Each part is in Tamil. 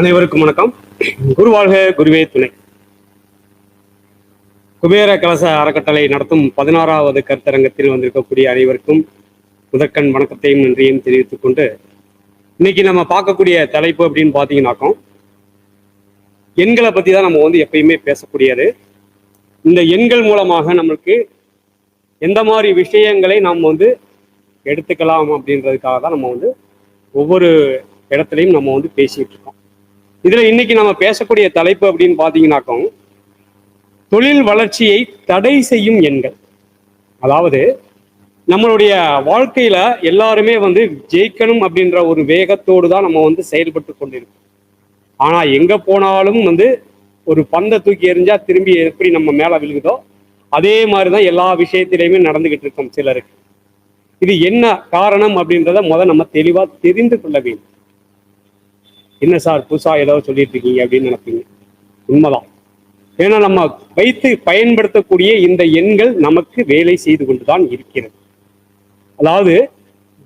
அனைவருக்கும் வணக்கம். குருவாழ்க குருவே துணை. குபேர கலச அறக்கட்டளை நடத்தும் பதினாறாவது கருத்தரங்கத்தில் வந்திருக்கக்கூடிய அனைவருக்கும் முதற்கண் வணக்கத்தையும் நன்றியும் தெரிவித்துக் கொண்டு இன்னைக்கு நம்ம பார்க்கக்கூடிய தலைப்பு அப்படின்னு பார்த்தீங்கன்னாக்கோ எண்களை பத்தி தான் நம்ம வந்து எப்பயுமே பேசக்கூடியது. இந்த எண்கள் மூலமாக நம்மளுக்கு எந்த மாதிரி விஷயங்களை நாம் வந்து எடுத்துக்கலாம் அப்படின்றதுக்காக தான் நம்ம வந்து ஒவ்வொரு இடத்துலையும் நம்ம வந்து பேசிகிட்டு இருக்கோம். இதுல இன்னைக்கு நம்ம பேசக்கூடிய தலைப்பு அப்படின்னு பாத்தீங்கன்னாக்கும் தொழில் வளர்ச்சியை தடை செய்யும் எண்கள். அதாவது நம்மளுடைய வாழ்க்கையில எல்லாருமே வந்து ஜெயிக்கணும் அப்படின்ற ஒரு வேகத்தோடு தான் நம்ம வந்து செயல்பட்டு கொண்டிருக்கோம். ஆனா எங்க போனாலும் வந்து ஒரு பந்தை தூக்கி எறிஞ்சா திரும்பி எப்படி நம்ம மேல விழுகுதோ அதே மாதிரிதான் எல்லா விஷயத்திலையுமே நடந்துகிட்டு இருக்கோம் சிலருக்கு. இது என்ன காரணம் அப்படின்றத முத நம்ம தெளிவா தெரிந்து கொள்ள வேண்டும். என்ன சார் புதுசாக ஏதோ சொல்லிட்டு இருக்கீங்க அப்படின்னு நினைப்பீங்க. உண்மைதான். ஏன்னா நம்ம வைத்து பயன்படுத்தக்கூடிய இந்த எண்கள் நமக்கு வேலை செய்து கொண்டு தான் இருக்கிறது. அதாவது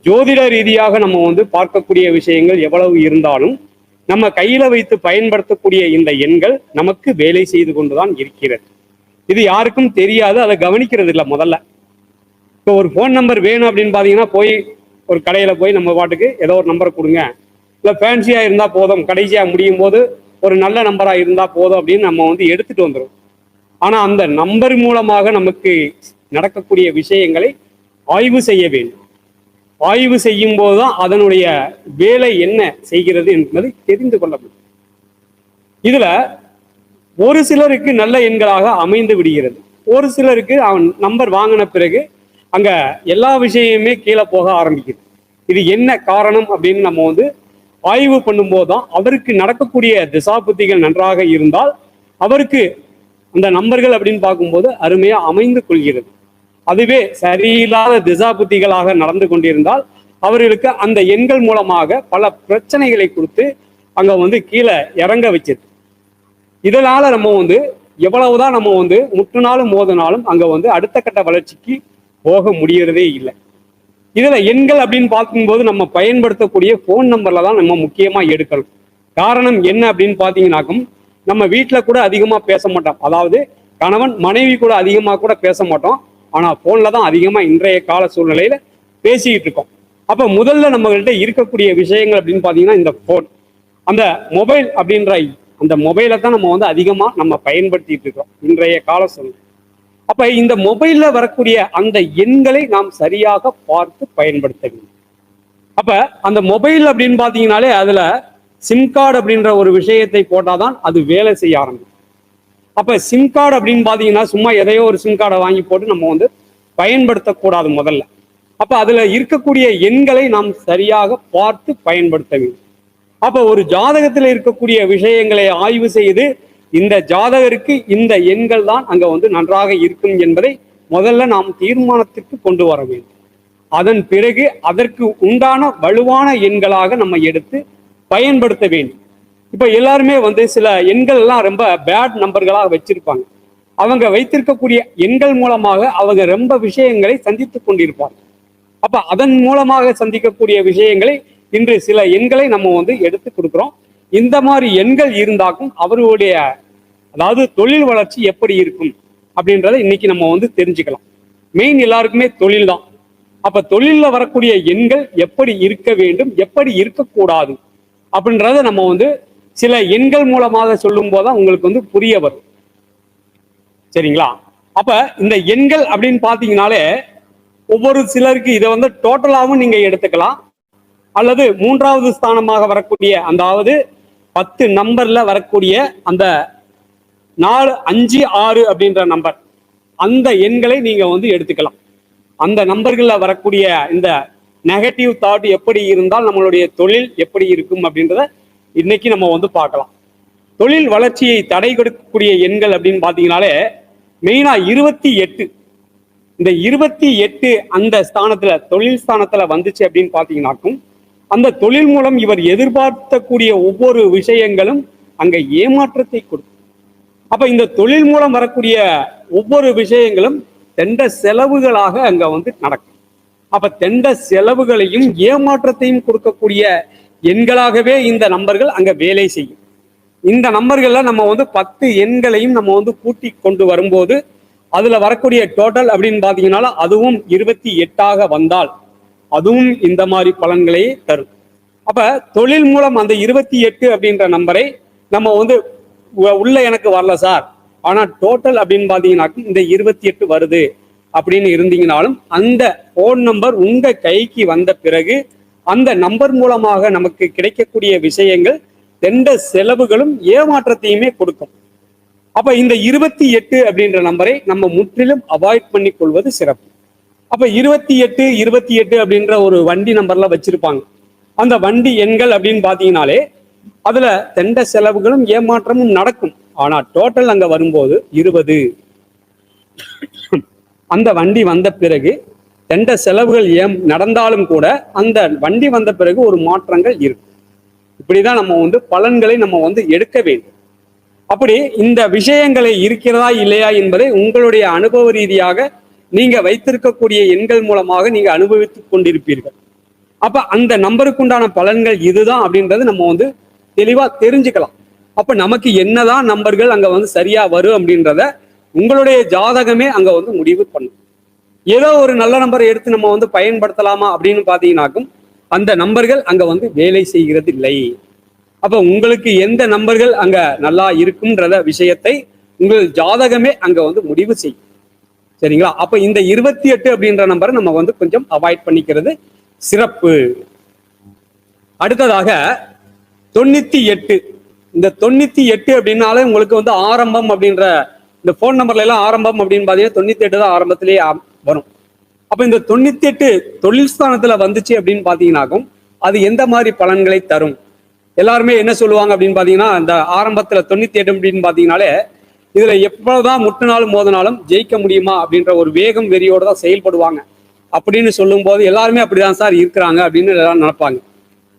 ஜோதிட ரீதியாக நம்ம வந்து பார்க்கக்கூடிய விஷயங்கள் எவ்வளவு இருந்தாலும் நம்ம கையில வைத்து பயன்படுத்தக்கூடிய இந்த எண்கள் நமக்கு வேலை செய்து கொண்டுதான் இருக்கிறது. இது யாருக்கும் தெரியாது அதை கவனிக்கிறது இல்லை முதல்ல. இப்போ ஒரு ஃபோன் நம்பர் வேணும் அப்படின்னு பார்த்தீங்கன்னா போய் ஒரு கடையில் போய் நம்ம பாட்டுக்கு ஏதோ ஒரு நம்பரை கொடுங்க. இல்லை ஃபேன்சியாக இருந்தால் போதும். கடைசியாக முடியும் போது ஒரு நல்ல நம்பராக இருந்தால் போதும் அப்படின்னு நம்ம வந்து எடுத்துகிட்டு வந்துடும் ஆனால் அந்த நம்பர் மூலமாக நமக்கு நடக்கக்கூடிய விஷயங்களை ஆய்வு செய்ய வேண்டும். ஆய்வு செய்யும் போது தான் அதனுடைய வேலை என்ன செய்கிறது என்பதை தெரிந்து கொள்ள முடியும். இதில் ஒரு சிலருக்கு நல்ல எண்களாக அமைந்து விடுகிறது. ஒரு சிலருக்கு அவன் நம்பர் வாங்கின பிறகு அங்கே எல்லா விஷயமுமே கீழே போக ஆரம்பிக்குது. இது என்ன காரணம் அப்படின்னு நம்ம வந்து ஆய்வு பண்ணும்போது தான் அவருக்கு நடக்கக்கூடிய திசாபுத்திகள் நன்றாக இருந்தால் அவருக்கு அந்த நம்பர்கள் அப்படின்னு பார்க்கும்போது அருமையா அமைந்து கொள்கிறது. அதுவே சரியில்லாத திசாபுத்திகளாக நடந்து கொண்டிருந்தால் அவர்களுக்கு அந்த எண்கள் மூலமாக பல பிரச்சனைகளை கொடுத்து அங்க வந்து கீழே இறங்க வச்சது. இதனால நம்ம வந்து எவ்வளவுதான் நம்ம வந்து முட்டுனாலும் மோதினாலும் அங்க வந்து அடுத்த கட்ட வளர்ச்சிக்கு போக முடியறதே இல்லை. இதுல எண்கள் அப்படின்னு பார்க்கும்போது நம்ம பயன்படுத்தக்கூடிய ஃபோன் நம்பர்ல தான் நம்ம முக்கியமா எடுக்கணும். காரணம் என்ன அப்படின்னு பார்த்தீங்கன்னாக்கும் நம்ம வீட்டில் கூட அதிகமாக பேச மாட்டோம். அதாவது கணவன் மனைவி கூட அதிகமாக கூட பேச மாட்டோம். ஆனால் ஃபோனில் தான் அதிகமாக இன்றைய கால சூழ்நிலையில் பேசிக்கிட்டு இருக்கோம். அப்போ முதல்ல நம்மகிட்ட இருக்கக்கூடிய விஷயங்கள் அப்படின்னு பார்த்தீங்கன்னா இந்த ஃபோன் அந்த மொபைல் அப்படின்ற அந்த மொபைலை தான் நம்ம வந்து அதிகமாக நம்ம பயன்படுத்திட்டு இருக்கோம். இன்றைய கால சூழ்நிலை. அப்ப இந்த மொபைல்ல வரக்கூடிய அந்த எண்களை நாம் சரியாக பார்த்து பயன்படுத்த வேண்டும். அப்ப அந்த மொபைல் அப்படின்னு பாத்தீங்கன்னாலே அதுல சிம் கார்டு அப்படின்ற ஒரு விஷயத்தை போட்டாதான் அது வேலை செய்ய ஆரம்பிக்கும். அப்ப சிம் கார்டு அப்படின்னு பாத்தீங்கன்னா சும்மா எதையோ ஒரு சிம் கார்டை வாங்கி போட்டு நம்ம வந்து பயன்படுத்தக்கூடாது முதல்ல. அப்ப அதுல இருக்கக்கூடிய எண்களை நாம் சரியாக பார்த்து பயன்படுத்த வேண்டும். அப்ப ஒரு ஜாதகத்துல இருக்கக்கூடிய விஷயங்களை ஆய்வு செய்து இந்த ஜாதகருக்கு இந்த எண்கள் தான் அங்க வந்து நன்றாக இருக்கும் என்பதை முதல்ல நாம் தீர்மானத்திற்கு கொண்டு வர வேண்டும். அதன் பிறகு அதற்கு உண்டான வலுவான எண்களாக நம்ம எடுத்து பயன்படுத்த வேண்டும். இப்போ எல்லாருமே வந்து சில எண்கள் எல்லாம் ரொம்ப பேட் நம்பர்களாக வச்சிருப்பாங்க. அவங்க வைத்திருக்கக்கூடிய எண்கள் மூலமாக அவங்க ரொம்ப விஷயங்களை சந்தித்து கொண்டிருப்பாங்க. அப்ப அதன் மூலமாக சந்திக்கக்கூடிய விஷயங்களை இன்று சில எண்களை நம்ம வந்து எடுத்து கொடுக்குறோம். இந்த மாதிரி எண்கள் இருந்தாக்கும் அவர்களுடைய அதாவது தொழில் வளர்ச்சி எப்படி இருக்கும் அப்படின்றத இன்னைக்கு நம்ம வந்து தெரிஞ்சுக்கலாம். மெயின் எல்லாருக்குமே தொழில் தான். அப்ப தொழில்ல வரக்கூடிய எண்கள் எப்படி இருக்க வேண்டும் எப்படி இருக்கக்கூடாது அப்படின்றத நம்ம வந்து சில எண்கள் மூலமாக சொல்லும் போதுதான் உங்களுக்கு வந்து புரிய வரும். சரிங்களா? அப்ப இந்த எண்கள் அப்படின்னு பாத்தீங்கனாலே ஒவ்வொரு சிலருக்கு இதை வந்து டோட்டலாகவும் நீங்க எடுத்துக்கலாம். அல்லது மூன்றாவது ஸ்தானமாக வரக்கூடிய அதாவது பத்து நம்பர்ல வரக்கூடிய அந்த நாலு அஞ்சு ஆறு அப்படின்ற நம்பர். அந்த எண்களை நீங்க வந்து எடுத்துக்கலாம். அந்த நம்பர்களில் வரக்கூடிய இந்த நெகட்டிவ் தாட் எப்படி இருந்தால் நம்மளுடைய தொழில் எப்படி இருக்கும் அப்படின்றத இன்னைக்கு நம்ம வந்து பார்க்கலாம். தொழில் வளர்ச்சியை தடை கொடுக்கக்கூடிய எண்கள் அப்படின்னு பார்த்தீங்கனாலே மெயினா இருபத்தி எட்டு. இந்த இருபத்தி எட்டு அந்த ஸ்தானத்துல தொழில் ஸ்தானத்துல வந்துச்சு அப்படின்னு பார்த்தீங்கன்னாக்கும் அந்த தொழில் மூலம் இவர் எதிர்பார்த்தக்கூடிய ஒவ்வொரு விஷயங்களும் அங்கே ஏமாற்றத்தை கொடுக்கும். அப்ப இந்த தொழில் மூலம் வரக்கூடிய ஒவ்வொரு விஷயங்களும் தெண்ட செலவுகளாக அங்க வந்து நடக்கும். அப்ப தெண்ட செலவுகளையும் ஏமாற்றத்தையும் கொடுக்கக்கூடிய எண்களாகவே இந்த நம்பர்கள் அங்க வேலை செய்யும். இந்த நம்பர்கள்ல நம்ம வந்து பத்து எண்களையும் நம்ம வந்து கூட்டி கொண்டு வரும்போது அதுல வரக்கூடிய டோட்டல் அப்படின்னு பாத்தீங்கன்னா அதுவும் இருபத்தி எட்டாக வந்தால் அதுவும் இந்த மாதிரி பலன்களை தரும். அப்ப தொழில் மூலம் அந்த இருபத்தி எட்டு அப்படின்ற நம்பரை நம்ம வந்து உள்ள எனக்கு வரல சார். ஆனால் டோட்டல் அப்படின்னு பாத்தீங்கன்னாக்கும் இந்த இருபத்தி எட்டு வருது அப்படின்னு இருந்தீங்கனாலும் அந்த ஃபோன் நம்பர் உங்கள் கைக்கு வந்த பிறகு அந்த நம்பர் மூலமாக நமக்கு கிடைக்கக்கூடிய விஷயங்கள் எந்த செலவுகளும் ஏமாற்றத்தையுமே கொடுக்கும். அப்ப இந்த இருபத்தி எட்டு அப்படின்ற நம்பரை நம்ம முற்றிலும் அவாய்ட் பண்ணி கொள்வது சிறப்பு. அப்ப இருபத்தி எட்டு இருபத்தி எட்டு அப்படின்ற ஒரு வண்டி நம்பர்ல வச்சிருப்பாங்க. அந்த வண்டி எண்கள் அப்படின்னு பாத்தீங்கன்னாலே அதுல தெண்ட செலவுகளும் ஏமாற்றமும் நடக்கும். ஆனா டோட்டல் அங்க வரும்போது இருபது. அந்த வண்டி வந்த பிறகு தெண்ட செலவுகள் ஏம் நடந்தாலும் கூட அந்த வண்டி வந்த பிறகு ஒரு மாற்றங்கள் இருக்கும் இப்படிதான் நம்ம வந்து பலன்களை நம்ம வந்து எடுக்க வேண்டும். அப்படி இந்த விஷயங்களை இருக்கிறதா இல்லையா என்பதை உங்களுடைய அனுபவ ரீதியாக நீங்க வைத்திருக்கக்கூடிய எண்கள் மூலமாக நீங்க அனுபவித்துக் கொண்டிருப்பீர்கள். அப்ப அந்த நம்பருக்குண்டான பலன்கள் இதுதான் அப்படின்றது நம்ம வந்து தெளிவா தெரிஞ்சுக்கலாம். அப்ப நமக்கு என்னதான் நம்பர்கள் அங்க வந்து சரியா வரும் அப்படின்றத உங்களுடைய ஜாதகமே அங்க வந்து முடிவு பண்ணும். ஏதோ ஒரு நல்ல நம்பரை எடுத்து நம்ம வந்து பயன்படுத்தலாமா அப்படின்னு பாத்தீங்கன்னாக்கும் அந்த நம்பர்கள் அங்க வந்து வேலை செய்கிறது இல்லை அப்ப உங்களுக்கு எந்த நம்பர்கள் அங்க நல்லா இருக்கும்ன்றத விஷயத்தை உங்கள் ஜாதகமே அங்க வந்து முடிவு செய்யும் சரிங்களா? அப்ப இந்த இருபத்தி எட்டு அப்படின்ற நம்பரை நம்ம வந்து கொஞ்சம் அவாய்ட் பண்ணிக்கிறது சிறப்பு. அடுத்ததாக தொண்ணூத்தி எட்டு. இந்த தொண்ணூத்தி எட்டு அப்படின்னாலே உங்களுக்கு வந்து ஆரம்பம் அப்படின்ற இந்த ஃபோன் நம்பர்ல எல்லாம் ஆரம்பம் அப்படின்னு பாத்தீங்கன்னா தொண்ணூத்தி எட்டு தான் ஆரம்பத்திலேயே வரும். அப்ப இந்த தொண்ணூத்தி எட்டு தொழில் ஸ்தானத்துல வந்துச்சு அப்படின்னு பாத்தீங்கன்னாக்கும் அது எந்த மாதிரி பலன்களை தரும்? எல்லாருமே என்ன சொல்லுவாங்க அப்படின்னு பாத்தீங்கன்னா இந்த ஆரம்பத்துல தொண்ணூத்தி எட்டு அப்படின்னு பாத்தீங்கன்னாலே இதுல எப்பதான் முட்டினாலும் மோதினாலும் ஜெயிக்க முடியுமா அப்படின்ற ஒரு வேகம் வெறியோட தான் செயல்படுவாங்க. அப்படின்னு சொல்லும்போது எல்லாருமே அப்படிதான் சார் இருக்கிறாங்க அப்படின்னு எல்லாரும் நினைப்பாங்க.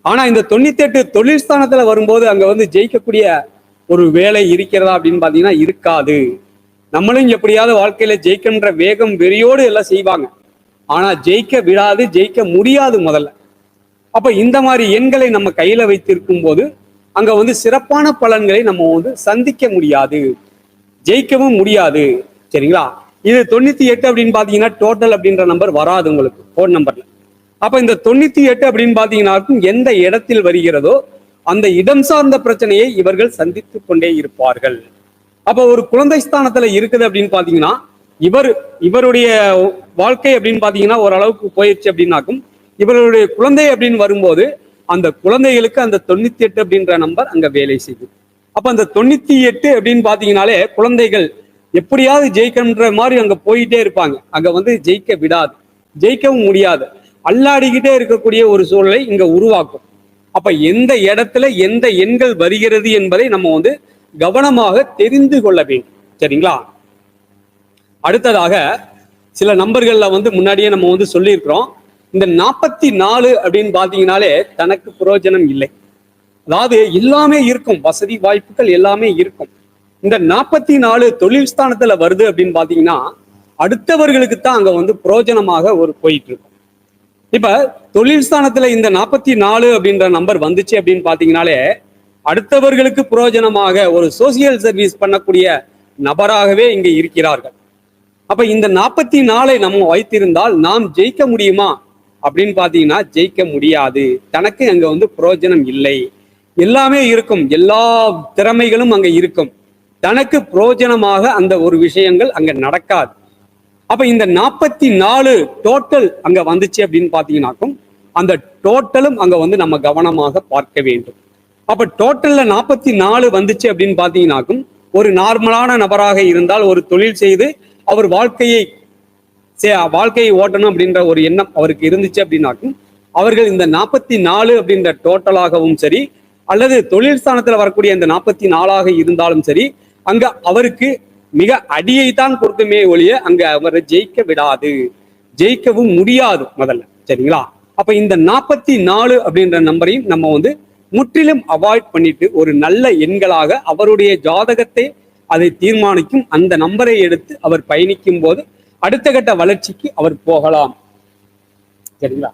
ஆனா இந்த தொண்ணூத்தி எட்டு தொழில் ஸ்தானத்துல வரும்போது அங்க வந்து ஜெயிக்கக்கூடிய ஒரு வேலை இருக்கிறதா அப்படின்னு பாத்தீங்கன்னா இருக்காது. நம்மளும் எப்படியாவது வாழ்க்கையில ஜெயிக்கின்ற வேகம் வெறியோடு எல்லாம் செய்வாங்க. ஆனா ஜெயிக்க விடாது ஜெயிக்க முடியாது முதல்ல. அப்ப இந்த மாதிரி எண்களை நம்ம கையில வைத்திருக்கும் போது அங்க வந்து சிறப்பான பலன்களை நம்ம வந்து சந்திக்க முடியாது. ஜெயிக்கவும் முடியாது. சரிங்களா? இது தொண்ணூத்தி எட்டு அப்படின்னு பாத்தீங்கன்னா டோட்டல் அப்படின்ற நம்பர் வராது உங்களுக்கு ஃபோன் நம்பர்ல அப்ப இந்த தொண்ணூத்தி எட்டு அப்படின்னு பாத்தீங்கன்னா எந்த இடத்தில் வருகிறதோ அந்த இடம் சார்ந்த பிரச்சனையை இவர்கள் சந்தித்து கொண்டே இருப்பார்கள். அப்ப ஒரு குழந்தை ஸ்தானத்துல இருக்குது அப்படின்னு பாத்தீங்கன்னா இவர் இவருடைய வாழ்க்கை அப்படின்னு பாத்தீங்கன்னா ஓரளவுக்கு போயிடுச்சு அப்படின்னாக்கும் இவருடைய குழந்தை அப்படின்னு வரும்போது அந்த குழந்தைகளுக்கு அந்த தொண்ணூத்தி எட்டு அப்படின்ற நம்பர் அங்க வேலை செய்யும். அப்ப அந்த தொண்ணூத்தி எட்டு அப்படின்னு பாத்தீங்கன்னாலே குழந்தைகள் எப்படியாவது ஜெயிக்கணுன்ற மாதிரி அங்க போயிட்டே இருப்பாங்க. அங்க வந்து ஜெயிக்க விடாது. ஜெயிக்கவும் முடியாது. அல்லாடிக்கிட்டே இருக்கக்கூடிய ஒரு சூழலை இங்க உருவாக்கும். அப்ப எந்த இடத்துல எந்த எண்கள் வருகிறது என்பதை நம்ம வந்து கவனமாக தெரிந்து கொள்ள வேண்டும். சரிங்களா? அடுத்ததாக சில நம்பர்கள்ல வந்து முன்னாடியே நம்ம வந்து சொல்லியிருக்கிறோம். இந்த நாற்பத்தி நாலு அப்படின்னு பார்த்தீங்கனாலே தனக்கு புரோஜனம் இல்லை. அதாவது எல்லாமே இருக்கும். வசதி வாய்ப்புகள் எல்லாமே இருக்கும். இந்த நாற்பத்தி நாலு தொழில் ஸ்தானத்துல வருது அப்படின்னு பாத்தீங்கன்னா அடுத்தவர்களுக்கு தான் அங்க வந்து புரோஜனமாக ஒரு போயிட்டு இருக்கும். இப்ப தொழில் ஸ்தானத்துல இந்த நாற்பத்தி நாலு அப்படின்ற நம்பர் வந்துச்சு அப்படின்னு பாத்தீங்கன்னாலே அடுத்தவர்களுக்கு புரோஜனமாக ஒரு சோசியல் சர்வீஸ் பண்ணக்கூடிய நபராகவே இங்க இருக்கிறார்கள். அப்ப இந்த நாற்பத்தி நாளை நம்ம வைத்திருந்தால் நாம் ஜெயிக்க முடியுமா? அப்படின்னு பாத்தீங்கன்னா ஜெயிக்க முடியாது. தனக்கு அங்க வந்து புரோஜனம் இல்லை. எல்லாமே இருக்கும். எல்லா திறமைகளும் அங்க இருக்கும். தனக்கு புரோஜனமாக அந்த ஒரு விஷயங்கள் அங்க நடக்காது. அப்ப இந்த நாற்பத்தி நாலு டோட்டல் அங்க வந்துச்சு அப்படின்னு பாத்தீங்கன்னாக்கும் அந்த டோட்டலும் அங்க வந்து நம்ம கவனமாக பார்க்க வேண்டும். அப்ப டோட்டல்ல நாற்பத்தி நாலு வந்துச்சு அப்படின்னு பாத்தீங்கன்னாக்கும் ஒரு நார்மலான நபராக இருந்தால் ஒரு தொழில் செய்து அவர் வாழ்க்கையை வாழ்க்கையை ஓட்டணும் அப்படின்ற ஒரு எண்ணம் அவருக்கு இருந்துச்சு அப்படின்னாக்கும் அவர்கள் இந்த நாற்பத்தி நாலு அப்படின்ற டோட்டலாகவும் சரி அல்லது தொழில் ஸ்தானத்தில் வரக்கூடிய இந்த நாற்பத்தி நாலாக இருந்தாலும் சரி அங்க அவருக்கு மிக அடியை தான் கொடுக்குமே ஒழிய அங்க அவரை ஜெயிக்க விடாது. ஜெயிக்கவும் முடியாது முதல்ல. சரிங்களா? அப்ப இந்த நாற்பத்தி நாலு அப்படின்ற நம்பரையும் நம்ம வந்து முற்றிலும் அவாய்ட் பண்ணிட்டு ஒரு நல்ல எண்களாக அவருடைய ஜாதகத்தை அதை தீர்மானிக்கும் அந்த நம்பரை எடுத்து அவர் பயணிக்கும் போது அடுத்த கட்ட வளர்ச்சிக்கு அவர் போகலாம். சரிங்களா?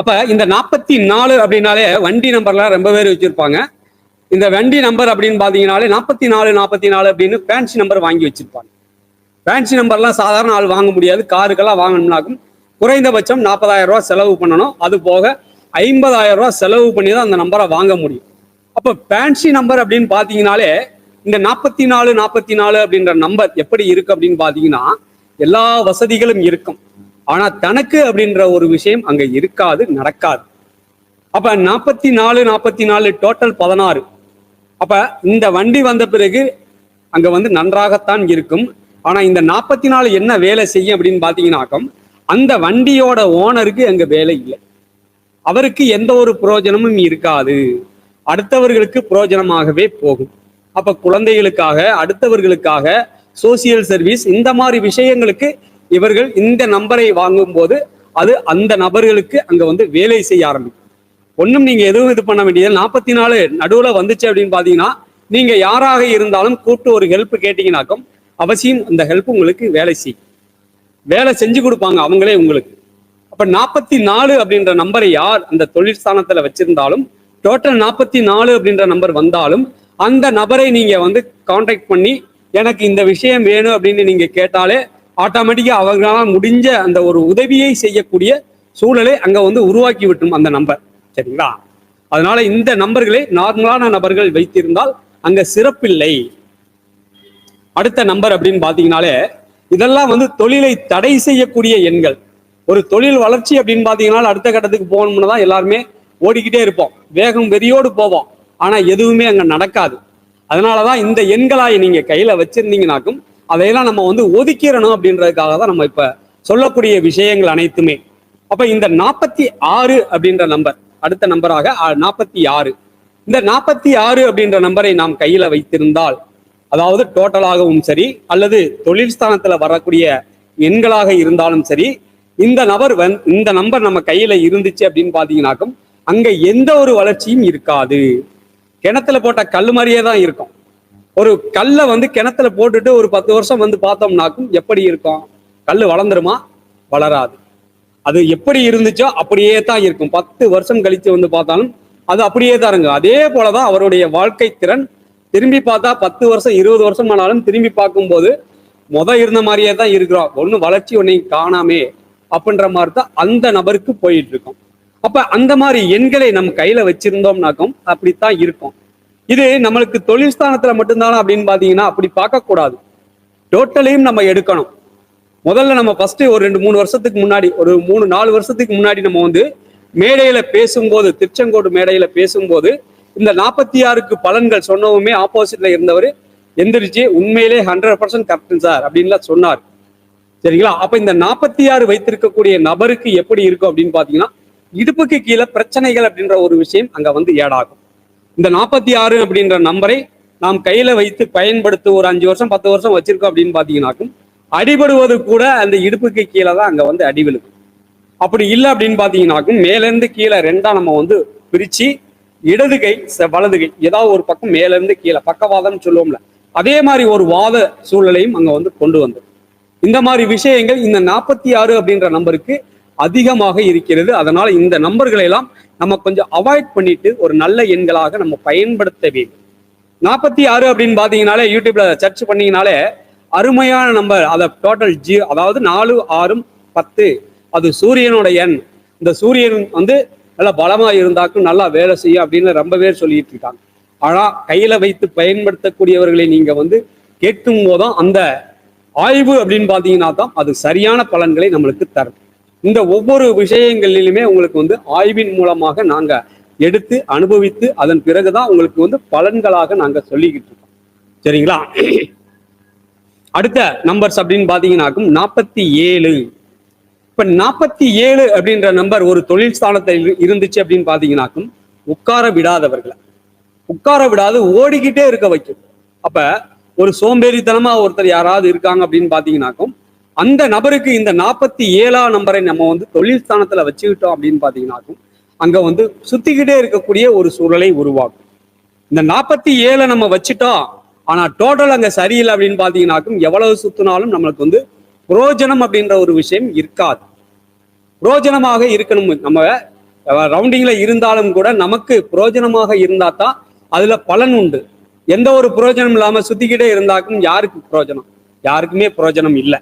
அப்ப இந்த நாற்பத்தி நாலு அப்படின்னாலே வண்டி நம்பர்லாம் ரொம்ப பேர் வச்சிருப்பாங்க. இந்த வண்டி நம்பர் அப்படின்னு பாத்தீங்கன்னாலே நாற்பத்தி நாலு நாற்பத்தி நாலு அப்படின்னு ஃபேன்சி நம்பர் வாங்கி வச்சிருப்பாங்க. ஃபேன்சி நம்பர்லாம் சாதாரண ஆள் வாங்க முடியாது. காருக்கெல்லாம் வாங்கணும்னாக்கும் குறைந்தபட்சம் நாற்பதாயிரம் ரூபா செலவு பண்ணணும். அது போக ஐம்பதாயிரம் ரூபா செலவு பண்ணி தான் அந்த நம்பரை வாங்க முடியும். அப்போ ஃபேன்சி நம்பர் அப்படின்னு பார்த்தீங்கனாலே இந்த நாற்பத்தி நாலு நாற்பத்தி நாலு அப்படின்ற நம்பர் எப்படி இருக்கு அப்படின்னு பார்த்தீங்கன்னா எல்லா வசதிகளும் இருக்கும். ஆனா தனக்கு அப்படின்ற ஒரு விஷயம் அங்க இருக்காது நடக்காது. அப்ப நாற்பத்தி நாலு நாற்பத்தி நாலு டோட்டல் பதினாறு. அப்ப இந்த வண்டி வந்த பிறகு அங்க வந்து நன்றாகத்தான் இருக்கும். ஆனா இந்த நாற்பத்தி நாலு என்ன வேலை செய்யும் அப்படின்னு பாத்தீங்கன்னாக்கம் அந்த வண்டியோட ஓனருக்கு அங்க வேலை இல்லை. அவருக்கு எந்த ஒரு புரோஜனமும் இருக்காது. அடுத்தவர்களுக்கு புரோஜனமாகவே போகும். அப்ப குழந்தைகளுக்காக அடுத்தவர்களுக்காக சோசியல் சர்வீஸ் இந்த மாதிரி விஷயங்களுக்கு இவர்கள் இந்த நம்பரை வாங்கும்போது அது அந்த நபர்களுக்கு அங்க வந்து வேலை செய்ய ஆரம்பிக்கும். ஒன்றும் நீங்க எதுவும் இது பண்ண வேண்டியது நாற்பத்தி நாலு நடுவில் வந்துச்சு அப்படின்னு பாத்தீங்கன்னா நீங்க யாராக இருந்தாலும் கூப்பிட்டு ஒரு ஹெல்ப் கேட்டீங்கன்னாக்கும் அவசியம் அந்த ஹெல்ப் உங்களுக்கு வேலை செய்யும். வேலை செஞ்சு கொடுப்பாங்க அவங்களே உங்களுக்கு. அப்ப நாற்பத்தி நாலு அப்படின்ற நம்பரை யார் அந்த தொழிற்ஸ்தானத்துல வச்சிருந்தாலும் டோட்டல் நாற்பத்தி நாலு அப்படின்ற நம்பர் வந்தாலும் அந்த நபரை நீங்க வந்து காண்டாக்ட் பண்ணி எனக்கு இந்த விஷயம் வேணும் அப்படின்னு நீங்க கேட்டாலே ஆட்டோமேட்டிக்காக அவர்களால் முடிஞ்ச அந்த ஒரு உதவியை செய்யக்கூடிய சூழலை அங்கே வந்து உருவாக்கி விட்டும் அந்த நம்பர். சரிங்களா? அதனால இந்த நம்பர்களை நார்மலான நபர்கள் வைத்திருந்தால் அங்க சிறப்பில்லை. அடுத்த நம்பர் அப்படின்னு பாத்தீங்கன்னாலே இதெல்லாம் வந்து தொழிலை தடை செய்யக்கூடிய எண்கள். ஒரு தொழில் வளர்ச்சி அப்படின்னு பாத்தீங்கன்னா அடுத்த கட்டத்துக்கு போகணும்னு தான் எல்லாருமே ஓடிக்கிட்டே இருப்போம். வேகம் வெறியோடு போவோம். ஆனா எதுவுமே அங்க நடக்காது. அதனாலதான் இந்த எண்களாய் நீங்க கையில வச்சிருந்தீங்கனாக்கும் அதையெல்லாம் நம்ம வந்து ஒதுக்கிடணும் அப்படின்றதுக்காக தான் நம்ம இப்ப சொல்லக்கூடிய விஷயங்கள் அனைத்துமே. அப்ப இந்த நாற்பத்தி ஆறு அப்படின்ற நம்பர் அடுத்த நம்பராக நாற்பத்தி ஆறு. இந்த நாற்பத்தி ஆறு அப்படின்ற நம்பரை நாம் கையில வைத்திருந்தால் அதாவது டோட்டலாகவும் சரி அல்லது தொழில் ஸ்தானத்துல வரக்கூடிய எண்களாக இருந்தாலும் சரி இந்த நபர் வந் இந்த நம்பர் நம்ம கையில இருந்துச்சு அப்படின்னு பாத்தீங்கன்னாக்கும் அங்க எந்த ஒரு வளர்ச்சியும் இருக்காது. கிணத்துல போட்ட கல் மாதிரியே தான் இருக்கும். ஒரு கல்லை வந்து கிணத்துல போட்டுட்டு ஒரு பத்து வருஷம் வந்து பார்த்தோம்னாக்கும் எப்படி இருக்கும்? கல் வளர்ந்துருமா? வளராது. அது எப்படி இருந்துச்சோ அப்படியே தான் இருக்கும். பத்து வருஷம் கழிச்சு வந்து பார்த்தாலும் அது அப்படியே தான் இருக்கும். அதே போலதான் அவருடைய வாழ்க்கை திறன். திரும்பி பார்த்தா பத்து வருஷம் இருபது வருஷம் ஆனாலும் திரும்பி பார்க்கும்போது முத இருந்த மாதிரியே தான் இருக்கிறோம். ஒன்றும் வளர்ச்சி ஒன்னையும் காணாமே அப்படின்ற மாதிரி தான் அந்த நபருக்கு போயிட்டு இருக்கோம். அப்ப அந்த மாதிரி எண்களை நம்ம கையில வச்சிருந்தோம்னாக்கும் அப்படித்தான் இருக்கும். இது நம்மளுக்கு தொழில் ஸ்தானத்துல மட்டும்தானா அப்படின்னு பாத்தீங்கன்னா அப்படி பார்க்கக்கூடாது. டோட்டலையும் நம்ம எடுக்கணும். முதல்ல நம்ம ஃபர்ஸ்ட் ஒரு ரெண்டு மூணு வருஷத்துக்கு முன்னாடி ஒரு மூணு நாலு வருஷத்துக்கு முன்னாடி நம்ம வந்து மேடையில பேசும்போது திருச்செங்கோடு மேடையில பேசும்போது இந்த நாற்பத்தி ஆறுக்கு பலன்கள் சொன்னவுமே ஆப்போசிட்ல இருந்தவர் எந்திரிச்சு உண்மையிலே ஹண்ட்ரட் பர்சன்ட் கரெக்ட் சார் அப்படின்லாம் சொன்னார். சரிங்களா? அப்ப இந்த நாற்பத்தி ஆறு வைத்திருக்கக்கூடிய நபருக்கு எப்படி இருக்கும் அப்படின்னு பாத்தீங்கன்னா இடுப்புக்கு கீழே பிரச்சனைகள் அப்படின்ற ஒரு விஷயம் அங்க வந்து ஏடாகும் இந்த நாற்பத்தி ஆறு அப்படின்ற நம்பரை நாம் கையில வைத்து பயன்படுத்த ஒரு அஞ்சு வருஷம் பத்து வருஷம் வச்சிருக்கோம் அப்படின்னு பாத்தீங்கன்னாக்கும் அடிபடுவது கூட அந்த இடுப்புக்கு கீழே தான் அங்க வந்து அடி விழுகும். அப்படி இல்லை அப்படின்னு பாத்தீங்கன்னாக்கும் மேலேருந்து கீழே ரெண்டா நம்ம வந்து பிரிச்சு இடது கை ச- வலது கை ஏதாவது ஒரு பக்கம் மேலேருந்து கீழே பக்கவாதம்னு சொல்லுவோம்ல அதே மாதிரி ஒரு வாத சூழலையும் அங்க வந்து கொண்டு வந்தோம் இந்த மாதிரி விஷயங்கள் இந்த நாற்பத்தி ஆறு அப்படின்ற நம்பருக்கு அதிகமாக இருக்கிறது. அதனால இந்த நம்பர்களை எல்லாம் நம்ம கொஞ்சம் அவாய்ட் பண்ணிட்டு ஒரு நல்ல எண்களாக நம்ம பயன்படுத்த வேண்டும். நாற்பத்தி ஆறு அப்படின்னு பார்த்தீங்கனாலே யூடியூப்ல சர்ச் பண்ணீங்கனாலே அருமையான நம்பர் அதை டோட்டல் ஜி அதாவது நாலு ஆறும் பத்து. அது சூரியனோட எண். இந்த சூரியன் வந்து நல்லா பலமா இருந்தாக்கும் நல்லா வேலை செய்யும் அப்படின்னு ரொம்ப பேர் சொல்லிட்டு இருக்காங்க. ஆனா கையில வைத்து பயன்படுத்தக்கூடியவர்களை நீங்க வந்து கேட்கும் போதும் அந்த ஆய்வு அப்படின்னு பார்த்தீங்கன்னா தான் அது சரியான பலன்களை நம்மளுக்கு தரும். இந்த ஒவ்வொரு விஷயங்களிலுமே உங்களுக்கு வந்து ஆய்வின் மூலமாக நாங்க எடுத்து அனுபவித்து அதன் பிறகுதான் உங்களுக்கு வந்து பலன்களாக நாங்க சொல்லிக்கிட்டு இருக்கோம். சரிங்களா? அடுத்த நம்பர்ஸ் அப்படின்னு பாத்தீங்கன்னாக்கும் நாற்பத்தி ஏழு. இப்ப நாற்பத்தி ஏழு அப்படின்ற நம்பர் ஒரு தொழில் ஸ்தானத்தில் இருந்துச்சு அப்படின்னு பாத்தீங்கன்னாக்கும் உட்கார விடாதவர்களை. உட்கார விடாது ஓடிக்கிட்டே இருக்க வைக்கும். அப்ப ஒரு சோம்பேறித்தனமா ஒருத்தர் யாராவது இருக்காங்க அப்படின்னு பாத்தீங்கன்னாக்கும் அந்த நபருக்கு இந்த நாற்பத்தி ஏழாம் நம்பரை நம்ம வந்து தொழில் ஸ்தானத்துல வச்சுக்கிட்டோம் அப்படின்னு பாத்தீங்கன்னாக்கும் அங்க வந்து சுத்திக்கிட்டே இருக்கக்கூடிய ஒரு சூழலை உருவாக்கும். இந்த நாற்பத்தி ஏழை நம்ம வச்சுட்டோம் ஆனா டோட்டல் அங்க சரியில்லை அப்படின்னு பாத்தீங்கன்னாக்கும் எவ்வளவு சுத்தினாலும் நம்மளுக்கு வந்து புரோஜனம் அப்படின்ற ஒரு விஷயம் இருக்காது. புரோஜனமாக இருக்கணும். நம்ம ரவுண்டிங்ல இருந்தாலும் கூட நமக்கு பிரயோஜனமாக இருந்தா தான் அதுல பலன் உண்டு. எந்த ஒரு பிரயோஜனம் இல்லாம சுத்திக்கிட்டே இருந்தாக்கும் யாருக்கு பிரயோஜனம் யாருக்குமே பிரயோஜனம் இல்லை.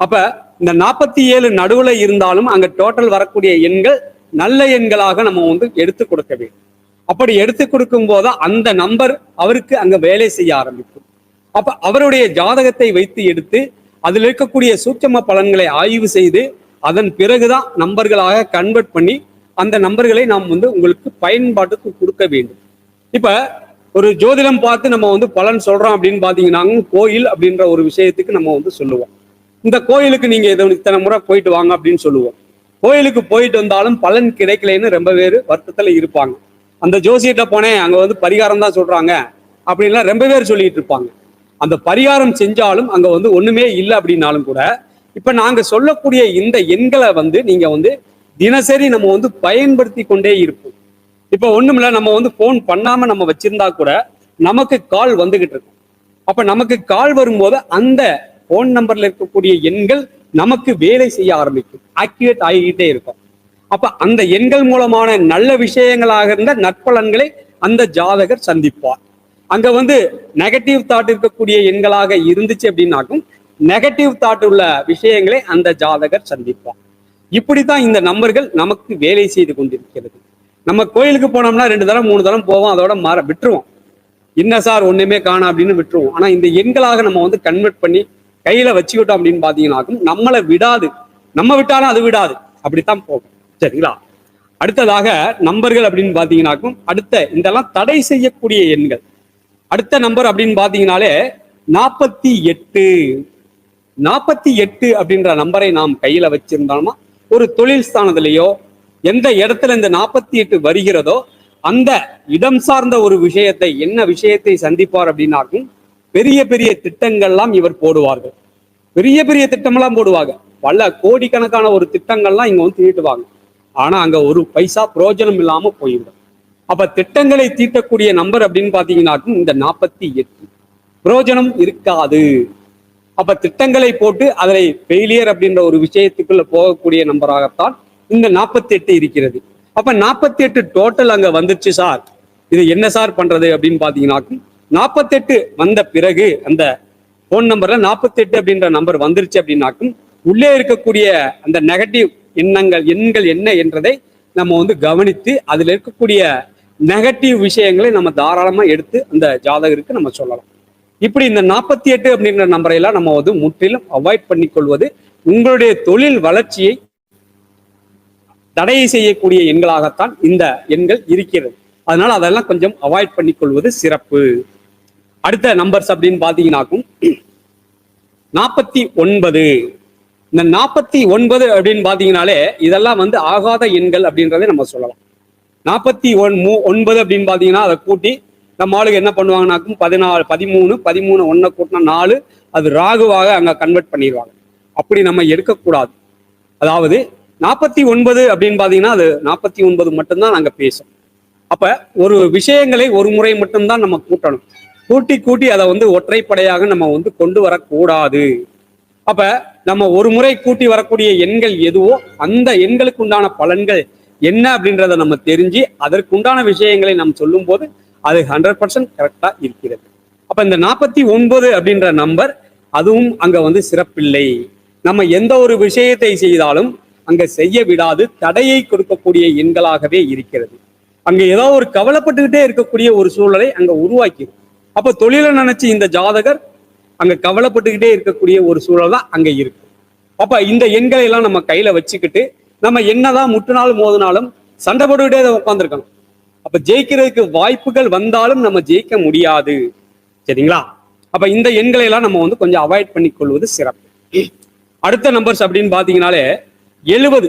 அப்ப இந்த நாற்பத்தி ஏழு நடுவுல இருந்தாலும் அங்க டோட்டல் வரக்கூடிய எண்கள் நல்ல எண்களாக நம்ம வந்து எடுத்து கொடுக்க வேண்டும். அப்படி எடுத்து கொடுக்கும் போது அந்த நம்பர் அவருக்கு அங்க வேலை செய்ய ஆரம்பிக்கும். அப்ப அவருடைய ஜாதகத்தை வைத்து எடுத்து அதில் இருக்கக்கூடிய சூட்சம பலன்களை ஆய்வு செய்து அதன் பிறகுதான் நம்பர்களாக கன்வெர்ட் பண்ணி அந்த நம்பர்களை நாம் வந்து உங்களுக்கு பயன்பாட்டுக்கு கொடுக்க வேண்டும். இப்ப ஒரு ஜோதிடம் பார்த்து நம்ம வந்து பலன் சொல்றோம் அப்படின்னு பாத்தீங்கன்னா கோயில் அப்படின்ற ஒரு விஷயத்துக்கு நம்ம வந்து சொல்லுவோம். இந்த கோயிலுக்கு நீங்க இதை இத்தனை முறை போயிட்டு வாங்க அப்படின்னு சொல்லுவோம். கோயிலுக்கு போயிட்டு வந்தாலும் பலன் கிடைக்கலைன்னு ரொம்ப பேர் வருத்தத்துல இருப்பாங்க. அந்த ஜோசியிட்ட போனேன் அங்க வந்து பரிகாரம் தான் சொல்றாங்க அப்படின்லாம் ரொம்ப பேர் சொல்லிட்டு இருப்பாங்க. அந்த பரிகாரம் செஞ்சாலும் அங்க வந்து ஒண்ணுமே இல்லை அப்படின்னாலும் கூட இப்ப நாங்க சொல்லக்கூடிய இந்த எண்களை வந்து நீங்க வந்து தினசரி நம்ம வந்து பயன்படுத்தி கொண்டே இருப்போம். இப்ப ஒண்ணுமில்ல நம்ம வந்து போன் பண்ணாம நம்ம வச்சிருந்தா கூட நமக்கு கால் வந்துகிட்டு இருக்கும். அப்ப நமக்கு கால் வரும்போது அந்த போன் நம்பர்ல இருக்கக்கூடிய எண்கள் நமக்கு வேலை செய்ய ஆரம்பிக்கும். ஆக்டிவேட் ஆகிக்கிட்டே இருக்கும். அப்ப அந்த எண்கள் மூலமான நல்ல விஷயங்களாக இருந்த நற்பலன்களை அந்த ஜாதகர் சந்திப்பார். அங்க வந்து நெகட்டிவ் தாட் இருக்கக்கூடிய எண்களாக இருந்துச்சு அப்படின்னாக்கும் நெகட்டிவ் தாட் உள்ள விஷயங்களை அந்த ஜாதகர் சந்திப்பார். இப்படித்தான் இந்த நம்பர்கள் நமக்கு வேலை செய்து கொண்டிருக்கிறது. நம்ம கோயிலுக்கு போனோம்னா ரெண்டு தரம் மூணு தரம் போவோம் அதோட மாற விட்டுருவோம். என்ன சார் ஒண்ணுமே காணோம் அப்படின்னு விட்டுருவோம். ஆனா இந்த எண்களாக நம்ம வந்து கன்வெர்ட் பண்ணி கையில வச்சுக்கிட்டோம் அப்படின்னு பாத்தீங்கன்னாக்கும் நம்மளை விடாது. நம்ம விட்டாலும் அது விடாது. அப்படித்தான் போகும். சரிங்களா? அடுத்ததாக நம்பர்கள் அப்படின்னு பாத்தீங்கன்னாக்கும் அடுத்த இதெல்லாம் தடை செய்யக்கூடிய எண்கள். அடுத்த நம்பர் அப்படின்னு பாத்தீங்கன்னாலே நாற்பத்தி எட்டு. நாற்பத்தி எட்டு அப்படின்ற நம்பரை நாம் கையில வச்சிருந்தோம்னா ஒரு தொழில் ஸ்தானத்திலேயோ எந்த இடத்துல இந்த நாற்பத்தி எட்டு வருகிறதோ அந்த இடம் சார்ந்த ஒரு விஷயத்தை என்ன விஷயத்தை சந்திப்பார் அப்படின்னாக்கும் பெரிய பெரிய திட்டங்கள்லாம் இவர் போடுவார்கள். பெரிய பெரிய திட்டமெல்லாம் போடுவாங்க. பல கோடிக்கணக்கான ஒரு திட்டங்கள்லாம் இங்க வந்து தீட்டுவாங்க. ஆனா அங்க ஒரு பைசா பிரயோஜனம் இல்லாம போயிடும் அப்ப திட்டங்களை தீட்டக்கூடிய நம்பர் அப்படின்னு பாத்தீங்கன்னாக்கும் இந்த நாற்பத்தி எட்டு. பிரயோஜனம் இருக்காது. அப்ப திட்டங்களை போட்டு அதில் ஃபெயிலியர் அப்படின்ற ஒரு விஷயத்துக்குள்ள போகக்கூடிய நம்பராகத்தான் இந்த நாற்பத்தி எட்டு இருக்கிறது. அப்ப நாற்பத்தி எட்டு டோட்டல் அங்க வந்துச்சு சார். இது என்ன சார் பண்றது அப்படின்னு பாத்தீங்கன்னாக்கும் நாற்பத்தெட்டு வந்த பிறகு அந்த ஃபோன் நம்பர்ல நாற்பத்தெட்டு அப்படின்ற நம்பர் வந்துருச்சு அப்படின்னாக்கும் உள்ளே இருக்கக்கூடிய அந்த நெகட்டிவ் எண்ணங்கள் எண்கள் என்ன என்றதை நம்ம வந்து கவனித்து அதுல இருக்கக்கூடிய நெகட்டிவ் விஷயங்களை நம்ம தாராளமா எடுத்து அந்த ஜாதகருக்கு நம்ம சொல்லலாம். இப்படி இந்த நாற்பத்தி எட்டு அப்படின்ற நம்பரை எல்லாம் நம்ம வந்து முற்றிலும் அவாய்ட் பண்ணிக்கொள்வது உங்களுடைய தொழில் வளர்ச்சியை தடை செய்யக்கூடிய எண்களாகத்தான் இந்த எண்கள் இருக்கிறது. அதனால அதெல்லாம் கொஞ்சம் அவாய்ட் பண்ணிக்கொள்வது சிறப்பு. அடுத்த நம்பர்ஸ் அப்படின்னு பாத்தீங்கன்னாக்கும் நாற்பத்தி ஒன்பது. இந்த நாற்பத்தி ஒன்பது அப்படின்னு பாத்தீங்கன்னாலே இதெல்லாம் வந்து ஆகாத எண்கள் அப்படின்றத நம்ம சொல்லலாம். நாற்பத்தி ஒன் மூ ஒன்பது அப்படின்னு பாத்தீங்கன்னா அதை கூட்டி நம்ம ஆளுங்க என்ன பண்ணுவாங்கனாக்கும் பதினாலு பதிமூணு பதிமூணு ஒன்றை கூட்டினா நாலு அது ராகுவாக அங்க கன்வெர்ட் பண்ணிடுவாங்க. அப்படி நம்ம எடுக்கக்கூடாது. அதாவது நாற்பத்தி ஒன்பது அப்படின்னு பாத்தீங்கன்னா அது நாற்பத்தி ஒன்பது மட்டும்தான் நாங்க பேசும் அப்ப ஒரு விஷயங்களை ஒரு முறை மட்டும்தான் நம்ம கூட்டணும். கூட்டி கூட்டி அதை வந்து ஒற்றைப்படையாக நம்ம வந்து கொண்டு வரக்கூடாது. அப்ப நம்ம ஒரு முறை கூட்டி வரக்கூடிய எண்கள் எதுவோ அந்த எண்களுக்கு உண்டான பலன்கள் என்ன அப்படின்றத நம்ம தெரிஞ்சு அதற்குண்டான விஷயங்களை நாம் சொல்லும் போது அது ஹண்ட்ரட் பர்சன்ட் கரெக்டா இருக்கிறது. அப்ப இந்த நாற்பத்தி ஒன்பது அப்படின்ற நம்பர் அதுவும் அங்க வந்து சிறப்பில்லை. நம்ம எந்த ஒரு விஷயத்தை செய்தாலும் அங்க செய்ய விடாது தடையை கொடுக்கக்கூடிய எண்களாகவே இருக்கிறது. அங்க ஏதோ ஒரு கவலைப்பட்டுக்கிட்டே இருக்கக்கூடிய ஒரு சூழலை அங்க உருவாக்கிடும் அப்ப தொழிலை நினைச்சு இந்த ஜாதகர் அங்க கவலைப்பட்டுக்கிட்டே இருக்கக்கூடிய ஒரு சூழல் தான் அங்க இருக்கு. அப்ப இந்த எண்களை எல்லாம் நம்ம கையில வச்சுக்கிட்டு நம்ம என்னதான் முட்டுனாலும் மோதினாலும் சண்டை போட்டுக்கிட்டே அதை உட்காந்துருக்கணும் அப்ப ஜெயிக்கிறதுக்கு வாய்ப்புகள் வந்தாலும் நம்ம ஜெயிக்க முடியாது. சரிங்களா? அப்ப இந்த எண்களை எல்லாம் நம்ம வந்து கொஞ்சம் அவாய்ட் பண்ணி கொள்வது சிறப்பு. அடுத்த நம்பர்ஸ் அப்படின்னு பாத்தீங்கன்னாலே எழுபது.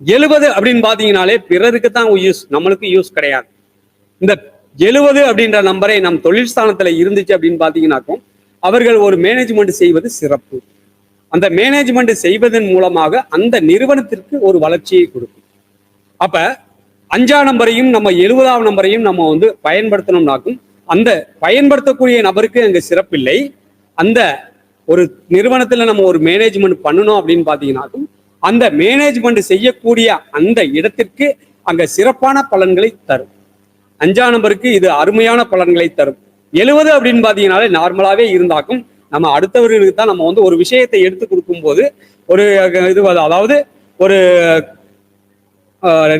எழுபது அப்படின்னு பாத்தீங்கன்னாலே பிறருக்கு தான் யூஸ் நம்மளுக்கு யூஸ் கிடையாது. இந்த எழுபது அப்படின்ற நம்பரை நம் தொழில் ஸ்தானத்துல இருந்துச்சு அப்படின்னு பாத்தீங்கன்னாக்கும் அவர்கள் ஒரு மேனேஜ்மெண்ட் செய்வது சிறப்பு. அந்த மேனேஜ்மெண்ட் செய்வதன் மூலமாக அந்த நிறுவனத்திற்கு ஒரு வளர்ச்சியை கொடுக்கும். அப்ப அஞ்சாம் நம்பரையும் நம்ம எழுபதாம் நம்பரையும் நம்ம வந்து பயன்படுத்தணும்னாக்கும் அந்த பயன்படுத்தக்கூடிய நபருக்கு அங்கே சிறப்பில்லை. அந்த ஒரு நிறுவனத்தில் நம்ம ஒரு மேனேஜ்மெண்ட் பண்ணணும் அப்படின்னு பார்த்தீங்கன்னாக்கும் அந்த மேனேஜ்மெண்ட் செய்யக்கூடிய அந்த இடத்திற்கு அங்க சிறப்பான பலன்களை தரும். அஞ்சாம் நம்பருக்கு இது அருமையான பலன்களை தரும். எழுவது அப்படின்னு பார்த்தீங்கனாலே நார்மலாகவே இருந்தாக்கும் நம்ம அடுத்தவர்களுக்கு தான் நம்ம வந்து ஒரு விஷயத்தை எடுத்து கொடுக்கும்போது ஒரு இது அதாவது ஒரு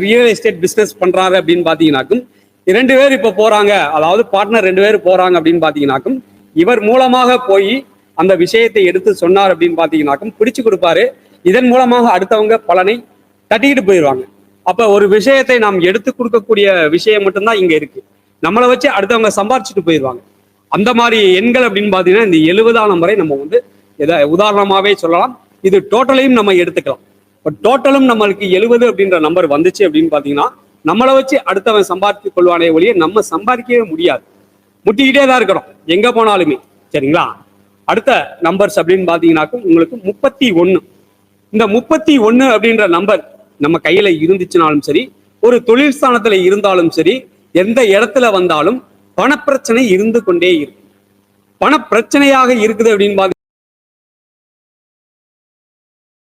ரியல் எஸ்டேட் பிஸ்னஸ் பண்றாரு அப்படின்னு பார்த்தீங்கன்னாக்கும் ரெண்டு பேர் இப்போ போறாங்க அதாவது பார்ட்னர் ரெண்டு பேர் போறாங்க அப்படின்னு பார்த்தீங்கன்னாக்கும் இவர் மூலமாக போய் அந்த விஷயத்தை எடுத்து சொன்னார் அப்படின்னு பார்த்தீங்கன்னாக்கும் பிடிச்சு கொடுப்பாரு. இதன் மூலமாக அடுத்தவங்க பலனை தட்டிக்கிட்டு போயிடுவாங்க அப்ப ஒரு விஷயத்தை நாம் எடுத்து கொடுக்கக்கூடிய விஷயம் மட்டும்தான் இங்க இருக்கு. நம்மளை வச்சு அடுத்தவங்க சம்பாரிச்சுட்டு போயிடுவாங்க. அந்த மாதிரி எண்கள் அப்படின்னு பாத்தீங்கன்னா இந்த எழுபதாம் நம்பரை நம்ம வந்து எதை உதாரணமாவே சொல்லலாம். இது டோட்டலையும் நம்ம எடுத்துக்கலாம். இப்போ டோட்டலும் நம்மளுக்கு எழுபது அப்படின்ற நம்பர் வந்துச்சு அப்படின்னு பாத்தீங்கன்னா நம்மளை வச்சு அடுத்தவன் சம்பாதித்து கொள்வானே ஒழிய நம்ம சம்பாதிக்கவே முடியாது. முட்டிக்கிட்டே தான் இருக்கிறோம். எங்க போனாலுமே. சரிங்களா? அடுத்த நம்பர்ஸ் அப்படின்னு பாத்தீங்கன்னாக்கும் உங்களுக்கு முப்பத்தி ஒன்று இந்த முப்பத்தி ஒன்று அப்படின்ற நம்பர் நம்ம கையில இருந்துச்சுனாலும் சரி ஒரு தொழில் ஸ்தானத்துல இருந்தாலும் சரி எந்த இடத்துல வந்தாலும் பணப்பிரச்சனை இருந்து கொண்டே இருக்கும். பணப்பிரச்சனையாக இருக்குது அப்படின்னு